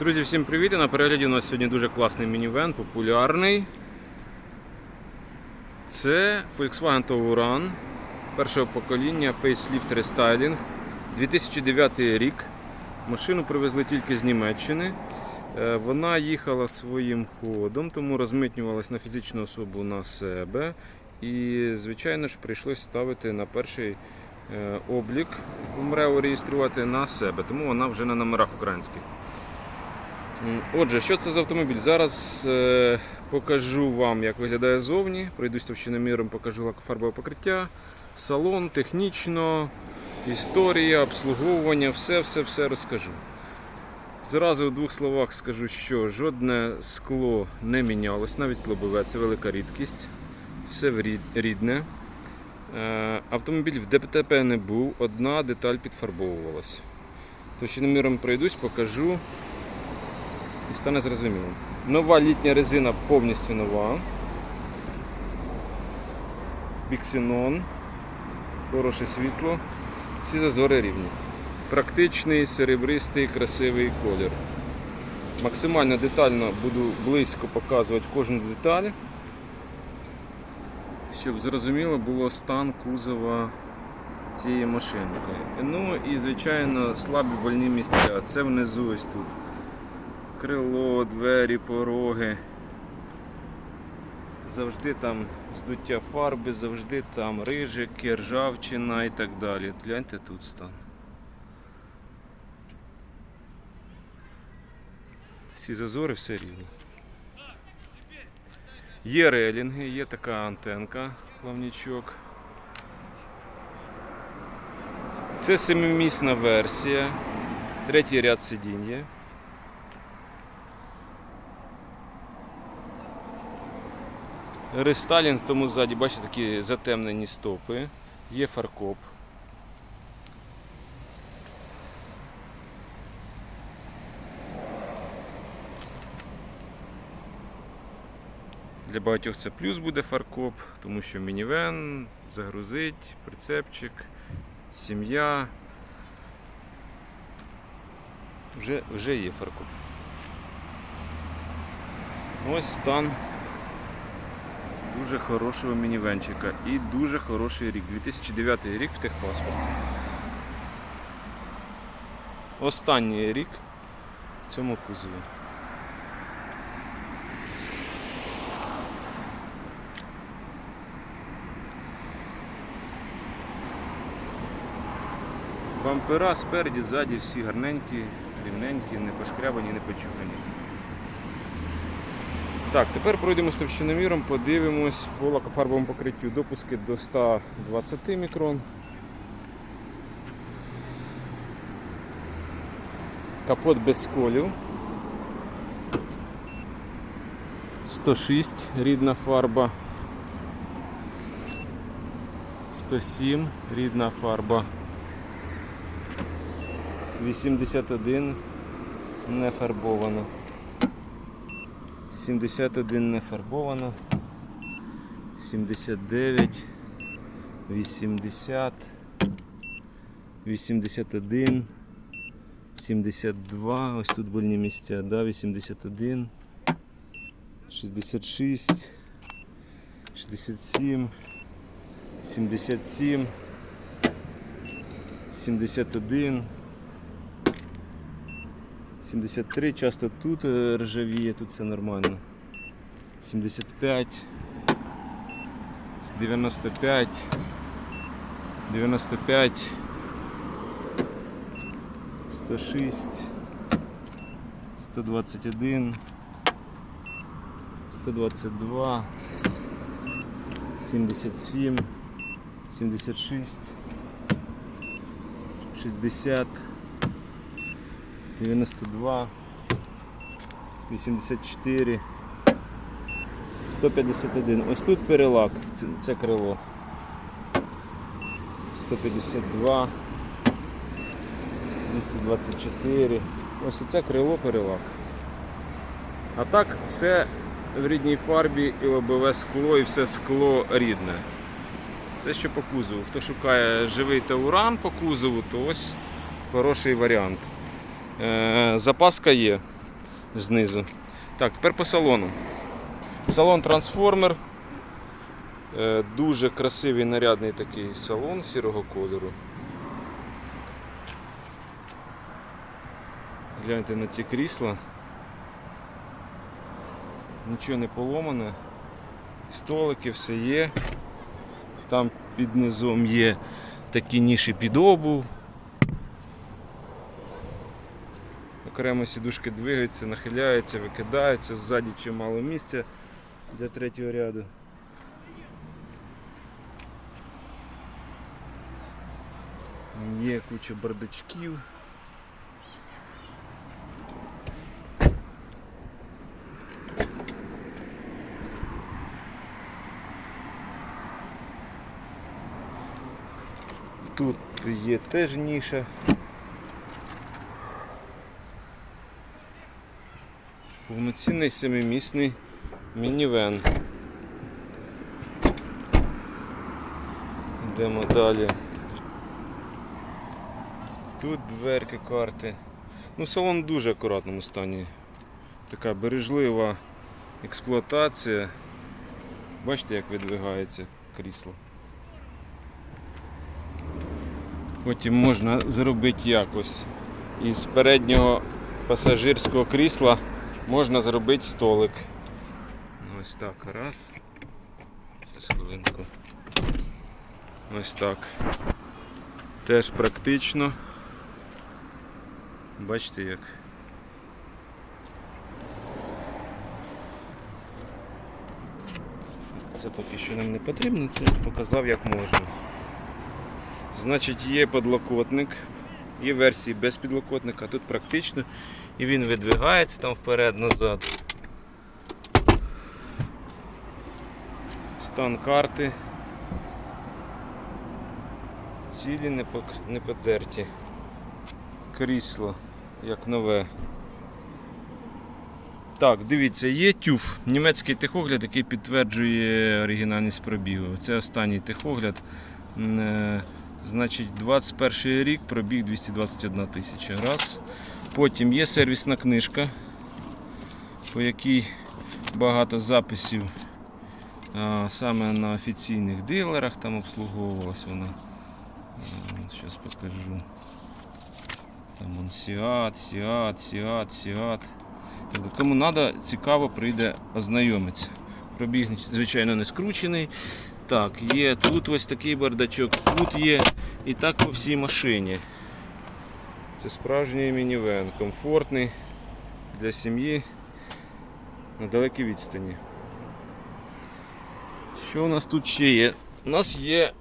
Друзі, всім привіт! На перегляді у нас сьогодні дуже класний мінівен, популярний. Це Volkswagen Touran першого покоління Facelift Restyling. 2009 рік. Машину привезли тільки з Німеччини. Е, Вона їхала своїм ходом, тому розмитнювалась на фізичну особу на себе. І, звичайно ж, прийшлось ставити на перший е, облік МРЕО реєструвати на себе, тому вона вже на номерах українських. Отже, що це за автомобіль? Зараз е, покажу вам, як виглядає зовні. Пройдусь товщиноміром, покажу лакофарбове покриття, салон, технічно, історія, обслуговування, все, все, все розкажу. Зразу в двох словах скажу, що жодне скло не мінялось, навіть лобове, це велика рідкість. Все рідне. Е, Автомобіль в ДТП не був, одна деталь підфарбовувалась. Товщиноміром пройдусь, покажу і стане зрозуміло. Нова літня резина повністю нова. Біксенон. Хороше світло. Всі зазори рівні. Практичний, серебристий, красивий колір. Максимально детально буду близько показувати кожну деталь, щоб зрозуміло було стан кузова цієї машинки. Ну і, звичайно, слабі больні місця. Це внизу ось тут крило, двері, пороги. Завжди там здуття фарби, завжди там рижики, ржавчина і так далі. Гляньте тут стан. Всі зазори, все рівно. Є релінги, є така антенка, плавнічок. Це семимісна версія. Третій ряд сидінь є. Рестайлінг, тому ззаді, бачите, такі затемнені стопи. Є фаркоп. Для багатьох це плюс буде фаркоп, тому що мінівен, загрузить, прицепчик, сім'я. Вже, вже є фаркоп. Ось стан дуже хорошого мінівенчика і дуже хороший рік. 2009 рік в техпаспорті. Останній рік в цьому кузові. Бампера спереді, ззаді всі гарненькі, рівненькі, не пошкрябані, не почухані. Так, тепер пройдемо з товщиноміром, подивимось по лакофарбовому покриттю. Допуски до 120 мікрон. Капот без сколів. 106 рідна фарба. 107 рідна фарба. 81 не фарбовано. 71 не фарбовано. 79, 80, 81, 72, ось тут больні місця, да, 81, 66, 67, 77, 71. 73, часто тут е, ржавіє, тут все нормально. 75, 95, 95, 106, 121, 122, 77, 76, 60, 92, 84, 151. Ось тут перелак, це, крило. 152, 224. Ось оце крило перелак. А так все в рідній фарбі і лобове скло, і все скло рідне. Це що по кузову. Хто шукає живий тауран по кузову, то ось хороший варіант. Е, Запаска є. знизу. Так, тепер по салону. Салон трансформер. Е, Дуже красивий нарядний такий салон сірого кольору. Гляньте на ці крісла. Нічого не поломане. Столики, все є. Там під низом є такі ніші під обув. Окремо сідушки двигаються, нахиляються, викидаються, ззаді чимало місця для третього ряду. Є куча бардачків. Тут є теж ніша. Повноцінний семимісний мінівен. Йдемо далі. Тут дверки, карти. Ну, салон в дуже акуратному стані. Така бережлива експлуатація. Бачите, як видвигається крісло. Потім можна зробити якось. Із переднього пасажирського крісла можна зробити столик. Ось так, раз. Зараз хвилинку. Ось так. Теж практично. Бачите як. Це поки що нам не потрібно, це показав як можна. Значить, є подлокотник, є версії без підлокотника, тут практично і він видвигається там вперед-назад. Стан карти. Цілі не, пок- не потерті. Крісло, як нове. Так, дивіться, є тюф, німецький техогляд, який підтверджує оригінальність пробігу. Це останній техогляд. Значить, 21 рік пробіг 221 тисяча. Раз. Потім є сервісна книжка, по якій багато записів а, саме на офіційних дилерах там обслуговувалась вона. Зараз покажу. Там он Сіат, Сіат, Сіат, Сіат. Тобто, Кому треба, цікаво, прийде ознайомиться. Пробіг, звичайно, не скручений. Так, є тут ось такий бардачок, тут є. І так по всій машині. Це справжній мінівен, комфортний для сім'ї на далекій відстані. Що у нас тут ще є? У нас є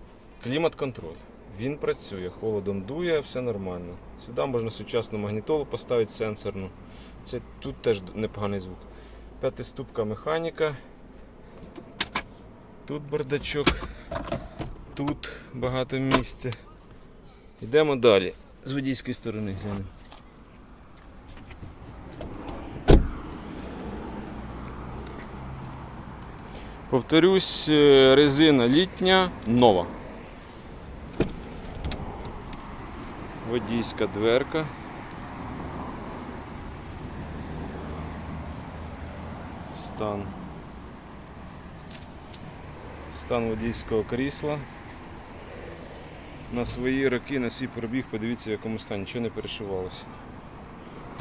клімат-контроль. Він працює, холодом дує, все нормально. Сюди можна сучасну магнітолу поставити сенсорну. Це тут теж непоганий звук. П'ятиступка механіка. Тут бардачок, тут багато місця. Йдемо далі. З водійської сторони глянемо. Повторюсь, е, резина літня нова. Водійська дверка. Стан. Стан водійського крісла. На свої роки, на свій пробіг, подивіться в якому стані, нічого не перешивалося.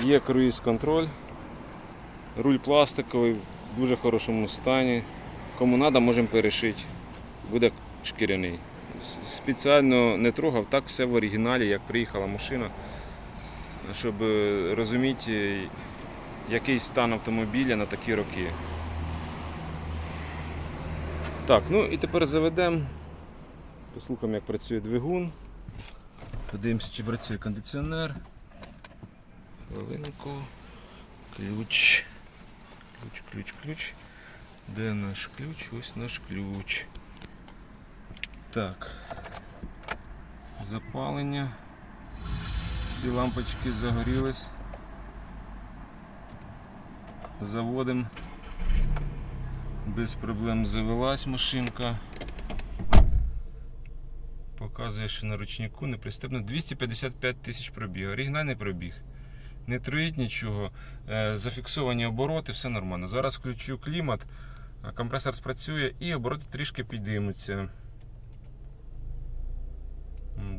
Є круїз контроль, руль пластиковий в дуже хорошому стані. Кому треба, можемо перешити. Буде шкіряний. Спеціально не трогав, так все в оригіналі, як приїхала машина, щоб е, розуміти, який стан автомобіля на такі роки. Так, ну і тепер заведемо. Послухаємо, як працює двигун. Подивимося, чи працює кондиціонер. Хвилинку. Ключ. Ключ, ключ, ключ. Де наш ключ? Ось наш ключ. Так. Запалення. Всі лампочки загорілись. Заводимо. Без проблем завелась машинка. Показує, що на ручнику не пристебно 255 тисяч пробіг. Оригінальний пробіг. не троїть нічого. Е, Зафіксовані обороти, все нормально. Зараз включу клімат, компресор спрацює і обороти трішки підіймуться.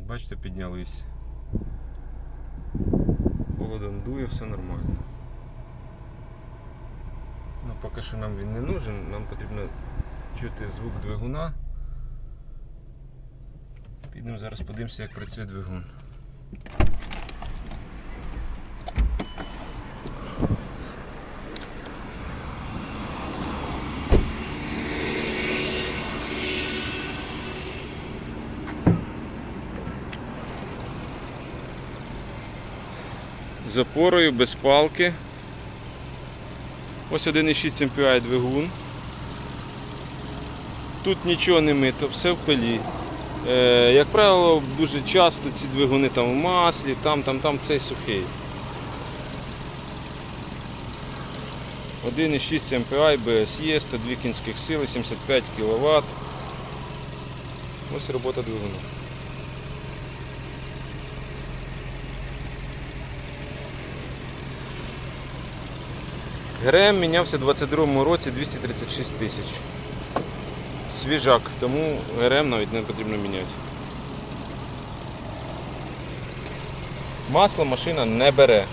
Бачите, піднялись. Холодом дує, все нормально. Ну, поки що нам він не нужен, нам потрібно чути звук двигуна. Підемо зараз подивимося, як працює двигун. З опорою, без палки. Ось 1,6 MPI двигун. Тут нічого не мито, все в пилі. Е, як правило, дуже часто ці двигуни там в маслі, там, там, там цей сухий. 1,6 MPI BSE, 102 кінських сили, 75 кВт. Ось робота двигуна. ГРМ мінявся у 22 році 236 тисяч. Свіжак, тому ГРМ навіть не потрібно міняти. Масло машина не бере.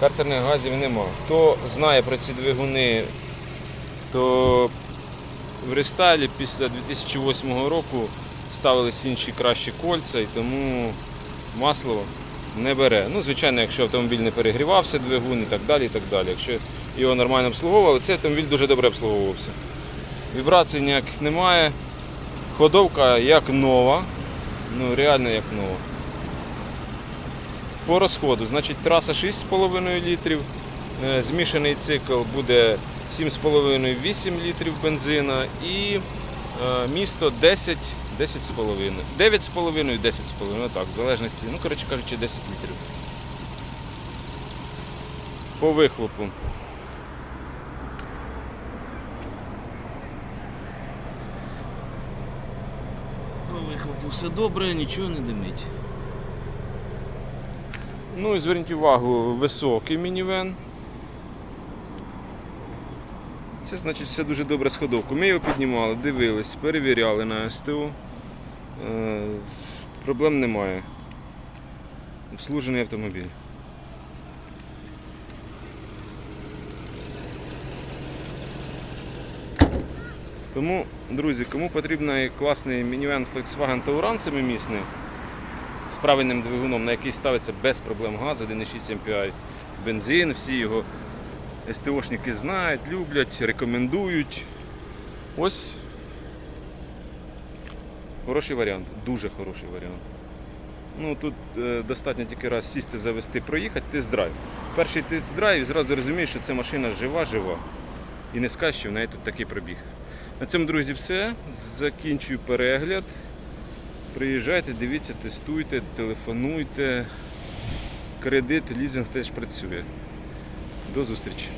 Картерних газів нема. Хто знає про ці двигуни, то в рестайлі після 2008 року ставились інші кращі кольця і тому масло не бере. Ну, звичайно, якщо автомобіль не перегрівався, двигун і так далі. і так далі. Якщо його нормально обслуговували, цей автомобіль дуже добре обслуговувався. Вібрацій ніяких немає. Ходовка як нова. Ну, реально як нова. По розходу, значить, траса 6,5 літрів. е, Змішаний цикл буде 7,5-8 літрів бензина і е, місто 10, 10,5. 9,5 і 10,5, так, в залежності, ну, коротше кажучи, 10 літрів. По вихлопу. По вихлопу все добре, нічого не димить. Ну і зверніть увагу, високий мінівен. Це значить все дуже добре з ходовкою. Ми його піднімали, дивились, перевіряли на СТО. Е, проблем немає. Обслужений автомобіль. Тому, друзі, кому потрібен класний мінівен Volkswagen Touran семимісний, з правильним двигуном, на який ставиться без проблем газ, 1,6 MPI бензин, всі його СТОшники знають, люблять, рекомендують. Ось хороший варіант, дуже хороший варіант. Ну, Тут е, достатньо тільки раз сісти, завести, проїхати, тест-драйв. Перший тест-драйв і зразу розумієш, що ця машина жива-жива. І не скажеш, що в неї тут такий пробіг. На цьому, друзі, все. Закінчую перегляд. Приїжджайте, дивіться, тестуйте, телефонуйте. Кредит, лізинг теж працює. До зустрічі!